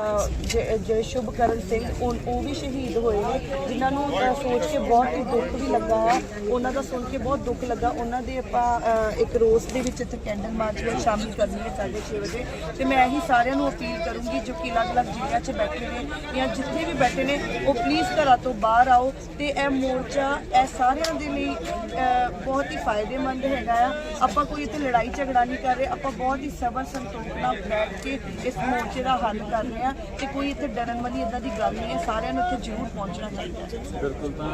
ਅਹ, ਜੇ ਜੇ ਸ਼ੁਭਕਰਨ ਸਿੰਘ, ਉਹ ਉਹ ਵੀ ਸ਼ਹੀਦ ਹੋਏ ਨੇ, ਜਿਨ੍ਹਾਂ ਨੂੰ ਸੋਚ ਕੇ ਬਹੁਤ ਹੀ ਦੁੱਖ ਵੀ ਲੱਗਾ ਹੈ। ਉਹਨਾਂ ਦਾ ਸੁਣ ਕੇ ਬਹੁਤ ਦੁੱਖ ਲੱਗਾ। ਉਹਨਾਂ ਦੇ ਆਪਾਂ ਇੱਕ ਰੋਸ ਦੇ ਵਿੱਚ ਇੱਥੇ ਕੈਂਡਲ ਮਾਰਚ ਵਿੱਚ ਸ਼ਾਮਿਲ ਕਰਨੀ ਹੈ 6:30 ਵਜੇ। ਤੇ ਮੈਂ ਇਹੀ ਸਾਰਿਆਂ ਨੂੰ ਅਪੀਲ ਕਰੂੰਗੀ, ਜੋ ਕਿ ਅਲੱਗ-ਅਲੱਗ ਜ਼ਿਲ੍ਹਿਆਂ 'ਚ ਬੈਠੇ ਨੇ ਜਾਂ ਜਿੱਥੇ ਵੀ ਬੈਠੇ ਨੇ, ਉਹ ਪਲੀਜ਼ ਘਰਾਂ ਤੋਂ ਬਾਹਰ ਆਓ। ਤੇ ਇਹ ਮੋਰਚਾ, ਇਹ ਸਾਰਿਆਂ ਦੇ ਲਈ ਬਹੁਤ ਹੀ ਫਾਇਦੇਮੰਦ ਹੈਗਾ ਆ। ਆਪਾਂ ਕੋਈ ਇੱਥੇ ਲੜਾਈ ਝਗੜਾ ਨਹੀਂ ਕਰ ਰਹੇ। ਆਪਾਂ ਬਹੁਤ ਹੀ ਸਬਰ ਸੰਤੋਖ ਨਾਲ ਬੈਠ ਕੇ ਇਸ ਮੋਰਚੇ ਦਾ ਹੱਲ ਕਰ ਰਹੇ ਆ। ਤੇ ਕੋਈ ਇੱਥੇ ਡਰਨ ਵਾਲੀ ਇਦਾਂ ਦੀ ਗੱਲ ਨਹੀਂ ਹੈ, ਸਾਰਿਆਂ ਨੂੰ ਇੱਥੇ ਜ਼ਰੂਰ ਪਹੁੰਚਣਾ ਚਾਹੀਦਾ ਹੈ। ਬਿਲਕੁਲ, ਤਾਂ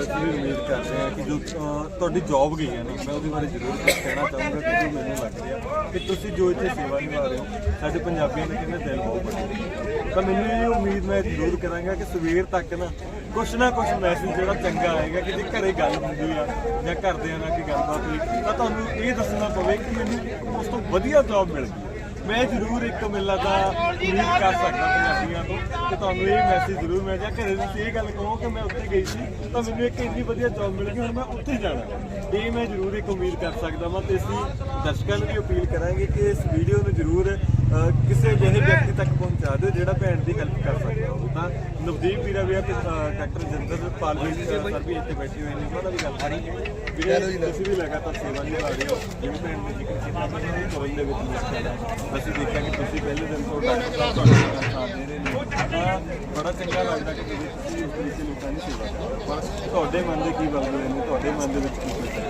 ਅਸੀਂ ਉਮੀਦ ਕਰਦੇ ਹਾਂ ਕਿ ਜੋ ਤੁਹਾਡੀ ਜੌਬ ਗਈ ਹੈ ਨਾ, ਮੈਂ ਉਹਦੇ ਬਾਰੇ ਜ਼ਰੂਰ ਕਹਿਣਾ ਚਾਹੂੰਗਾ ਕਿਉਂਕਿ ਮੈਨੂੰ ਲੱਗ ਰਿਹਾ ਕਿ ਤੁਸੀਂ ਜੋ ਇੱਥੇ ਸੇਵਾ ਨਿਭਾ ਰਹੇ ਹੋ, ਸਾਡੇ ਪੰਜਾਬੀਆਂ ਦੇ ਕਿੰਨੇ ਦਿਲ ਬਹੁਤ ਬੜੇ ਤਾਂ ਮੈਨੂੰ ਇਹ ਉਮੀਦ ਮੈਂ ਜ਼ਰੂਰ ਕਰਾਂਗਾ ਕਿ ਸਵੇਰ ਤੱਕ ਨਾ ਕੁਛ ਨਾ ਕੁਛ ਮੈਸੇਜ ਜਿਹੜਾ ਚੰਗਾ ਆਏਗਾ ਕਿ ਜੇ ਘਰੇ ਗੱਲ ਹੁੰਦੀ ਆ ਜਾਂ ਘਰਦਿਆਂ ਨਾਲ ਕੀ ਗੱਲਬਾਤ ਹੋਈ, ਤਾਂ ਤੁਹਾਨੂੰ ਇਹ ਦੱਸਣਾ ਪਵੇ ਕਿ ਮੈਨੂੰ ਉਸ ਤੋਂ ਵਧੀਆ ਜੌਬ ਮਿਲ ਗਈ। ਮੈਂ ਜ਼ਰੂਰ ਇੱਕ ਮਿਲਣਾ ਦਾ ਉਮੀਦ ਕਰ ਸਕਦਾ ਪੰਜਾਬੀਆਂ ਤੋਂ ਕਿ ਤੁਹਾਨੂੰ ਇਹ ਮੈਸੇਜ ਜ਼ਰੂਰ ਮਿਲ ਜਾ ਘਰੇ ਤੁਸੀਂ ਇਹ ਗੱਲ ਕਹੋ ਕਿ ਮੈਂ ਉੱਥੇ ਗਈ ਸੀ ਤਾਂ ਮੈਨੂੰ ਇੱਕ ਇੰਨੀ ਵਧੀਆ ਜੌਬ ਮਿਲ ਗਈ, ਹੁਣ ਮੈਂ ਉੱਥੇ ਹੀ ਜਾਣਾ। ਇਹ ਮੈਂ ਜ਼ਰੂਰ ਇੱਕ ਉਮੀਦ ਕਰ ਸਕਦਾ ਹਾਂ ਤੇ ਅਸੀਂ ਦਰਸ਼ਕਾਂ ਨੂੰ ਵੀ ਅਪੀਲ ਕਰਾਂਗੇ ਕਿ ਇਸ ਵੀਡੀਓ ਨੂੰ ਜ਼ਰੂਰ ਕਿਸੇ ਜਿਹੇ ਵਿਅਕਤੀ ਤੱਕ ਪਹੁੰਚਾ ਦਿਓ ਜਿਹੜਾ ਭੈਣ ਦੀ ਹੈਲਪ ਕਰ ਸਕਦਾ ਹੋਵੇ ਤਾਂ ਨਵਦੀਪ ਵੀਰਾ ਵੀ ਆ ਤੇ ਡਾਕਟਰ ਜਿੰਦਰ ਪਾਲ ਵੀ ਸਰ ਵੀ ਇੱਥੇ ਬੈਠੇ ਹੋਏ ਨੇ ਉਹਨਾਂ ਵੀ ਗੱਲ ਵੀਰੇ ਤੁਸੀਂ ਵੀ ਲਗਾਤਾਰ ਸੇਵਾ ਨਿਭਾ ਰਹੇ ਹੋ ਜਿਵੇਂ ਭੈਣ ਨੇ ਜ਼ਿਕਰ ਕੀਤਾ ਕਰਨ ਦੇ ਵਿੱਚ ਮੁਸ਼ਕਲ ਅਸੀਂ ਦੇਖਿਆ ਕਿ ਤੁਸੀਂ ਪਹਿਲੇ ਦਿਨ ਤੋਂ ਡਾਕਟਰ ਸਾਥ ਦੇ ਰਹੇ ਨੇ ਬੜਾ ਚੰਗਾ ਲੱਗਦਾ ਕਿ ਤੁਸੀਂ ਇਸ ਲੋਕਾਂ ਦੀ ਸੇਵਾ ਕਰ ਰਹੇ ਹੋ। ਪਰ ਤੁਹਾਡੇ ਮਨ ਦੇ ਕੀ ਬਲਦੇ ਨੇ? ਤੁਹਾਡੇ ਮਨ ਦੇ ਵਿੱਚ ਕੀ ਕੁਝ ਹੈ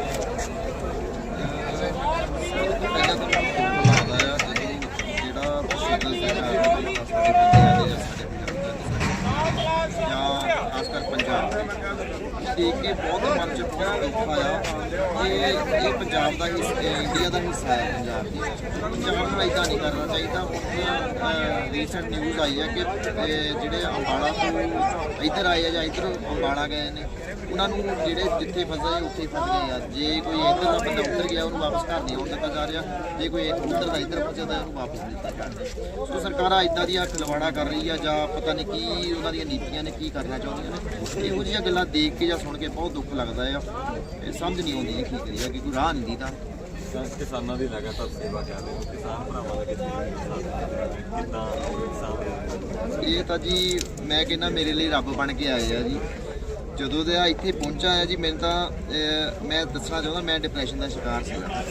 ਪਹਿਲਾਂ ਤਾਂ ਮੈਨੂੰ ਲੱਗਦਾ ਆ ਕਿ ਜਿਹੜਾ ਸ਼ਹੀਦ ਸਿੰਘ ਹੈ ਸਾਡੇ ਬੰਦਿਆਂ ਦੇ ਜਾਂ ਸਾਡੇ ਪੰਜਾਬੀਆਂ ਦੇ ਜਾਂ ਖਾਸ ਕਰ ਪੰਜਾਬ ਦੇ ਦੇਖ ਕੇ ਬਹੁਤ ਮਨ ਚ ਬਹੁਤ ਦੁੱਖ ਆਇਆ ਇਹ ਇਹ ਪੰਜਾਬ ਦਾ ਹਿੱਸਾ ਇੰਡੀਆ ਦਾ ਹਿੱਸਾ ਹੈ ਪੰਜਾਬ ਦੀ ਪੰਜਾਬ ਨੂੰ ਇਦਾਂ ਨਹੀਂ ਕਰਨਾ ਚਾਹੀਦਾ ਹੁਣ ਰੀਸੈਂਟ ਨਿਊਜ਼ ਆਈ ਹੈ ਕਿ ਜਿਹੜੇ ਅੰਬਾਲਾ ਤੋਂ ਇੱਧਰ ਆਏ ਆ ਜਾਂ ਇੱਧਰ ਅੰਬਾਲਾ ਗਏ ਨੇ ਉਹਨਾਂ ਨੂੰ ਜਿਹੜੇ ਜਿੱਥੇ ਫਸੇ ਉੱਥੇ ਫਸ ਗਏ ਆ। ਜੇ ਕੋਈ ਇੱਧਰ ਦਾ ਬੰਦਾ ਉੱਧਰ ਗਿਆ ਉਹਨੂੰ ਵਾਪਸ ਘਰ ਨਹੀਂ ਆਉਣ ਦਿੱਤਾ ਜਾ ਰਿਹਾ। ਜੇ ਕੋਈ ਉੱਧਰ ਦਾ ਇੱਧਰ ਫਸਿਆ ਤਾਂ ਉਹਨੂੰ ਵਾਪਸ ਨਹੀਂ ਦਿੱਤਾ ਜਾ ਰਿਹਾ। ਸੋ ਸਰਕਾਰਾਂ ਇਦਾਂ ਦੀਆਂ ਖਿਲਵਾੜਾ ਕਰ ਰਹੀ ਆ ਜਾਂ ਪਤਾ ਨਹੀਂ ਕੀ ਉਹਨਾਂ ਦੀਆਂ ਨੀਤੀਆਂ ਨੇ ਕੀ ਕਰਨਾ ਚਾਹੁੰਦੀਆਂ ਨੇ। ਇਹੋ ਜਿਹੀਆਂ ਗੱਲਾਂ ਦੇਖ ਕੇ ਜਾਂ ਸੁਣ ਕੇ ਬਹੁਤ ਦੁੱਖ ਲੱਗਦਾ ਆ। ਇਹ ਸਮਝ ਨਹੀਂ ਆਉਂਦੀ ਕੀ ਕਰੀਏ ਕਿ ਕੋਈ ਰਾਹ ਨਹੀਂ ਦੀਦਾ। ਕਿਸਾਨਾਂ ਦੀ ਲਗਾਤਾਰ ਸੇਵਾ ਕਰ ਰਹੇ ਹੋ ਕਿਸਾਨ ਭਰਾਵਾਂ ਦਾ ਕਿੰਨਾ ਇਹ ਤਾਂ ਜੀ ਮੈਂ ਕਹਿੰਦਾ ਮੇਰੇ ਲਈ ਰੱਬ ਬਣ ਕੇ ਆਏ ਆ ਜੀ। ਜਦੋਂ ਦੇ ਇੱਥੇ ਪਹੁੰਚਾ ਆ ਜੀ, ਮੈਨੂੰ ਤਾਂ ਮੈਂ ਦੱਸਣਾ ਚਾਹੁੰਦਾ, ਮੈਂ ਡਿਪਰੈਸ਼ਨ ਦਾ ਸ਼ਿਕਾਰ ਸੀਗਾ।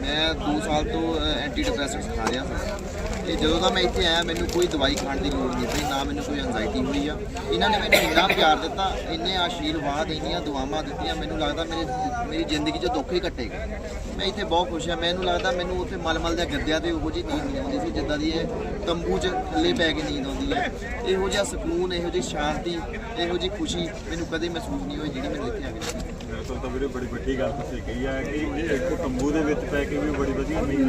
ਮੈਂ 2 ਸਾਲ ਤੋਂ ਐਂਟੀ ਡਿਪਰੈਸੈਂਟਸ ਖਾ ਰਿਹਾ ਸੀ। ਤੇ ਜਦੋਂ ਦਾ ਮੈਂ ਇੱਥੇ ਆਇਆ, ਮੈਨੂੰ ਕੋਈ ਦਵਾਈ ਖਾਣ ਦੀ ਲੋੜ ਨਹੀਂ ਪਈ, ਨਾ ਮੈਨੂੰ ਕੋਈ ਐਂਜ਼ਾਈਟੀ ਹੋਈ ਆ। ਇਹਨਾਂ ਨੇ ਮੈਨੂੰ ਇੰਨਾ ਪਿਆਰ ਦਿੱਤਾ, ਇੰਨੇ ਆਸ਼ੀਰਵਾਦ, ਇੰਨੀਆਂ ਦੁਆਵਾਂ ਦਿੱਤੀਆਂ, ਮੈਨੂੰ ਲੱਗਦਾ ਮੇਰੇ, ਮੇਰੀ ਜ਼ਿੰਦਗੀ 'ਚ ਦੁੱਖ ਹੀ ਕੱਟੇ ਗਏ। ਮੈਂ ਇੱਥੇ ਬਹੁਤ ਖੁਸ਼ ਹਾਂ ਮੈਨੂੰ ਲੱਗਦਾ ਮੈਨੂੰ ਉੱਥੇ ਮਲਮਲ ਦੇ ਗੱਦਿਆਂ ਤੇ ਉਹੋ ਜਿਹੀ ਨੀਂਦ ਨਹੀਂ ਆਉਂਦੀ ਸੀ, ਜਿੱਦਾਂ ਦੀ ਇਹ ਤੰਬੂ 'ਚ ਥੱਲੇ ਪੈ ਕੇ ਨੀਂਦ ਆਉਂਦੀ ਹੈ ਇਹੋ ਜਿਹਾ ਸਕੂਨ, ਇਹੋ ਜਿਹੀ ਸ਼ਾਂਤੀ, ਇਹੋ ਜਿਹੀ ਖੁਸ਼ੀ ਮੈਨੂੰ ਕਦੇ ਮਹਿਸੂਸ ਨਹੀਂ ਹੋਈ ਜਿਹੜੀ ਮੈਨੂੰ ਇੱਥੇ ਆ ਕੇ ਲੱਗੀ ਬਿਲਕੁਲ ਤਾਂ ਵੀਰੇ ਬੜੀ ਵੱਡੀ ਗੱਲ ਤੁਸੀਂ ਕਹੀ ਹੈ ਕਿ ਇੱਕ ਤੰਬੂ ਦੇ ਵਿੱਚ ਪੈ ਕੇ ਵੀ ਬੜੀ ਵਧੀਆ ਨੀਂਦ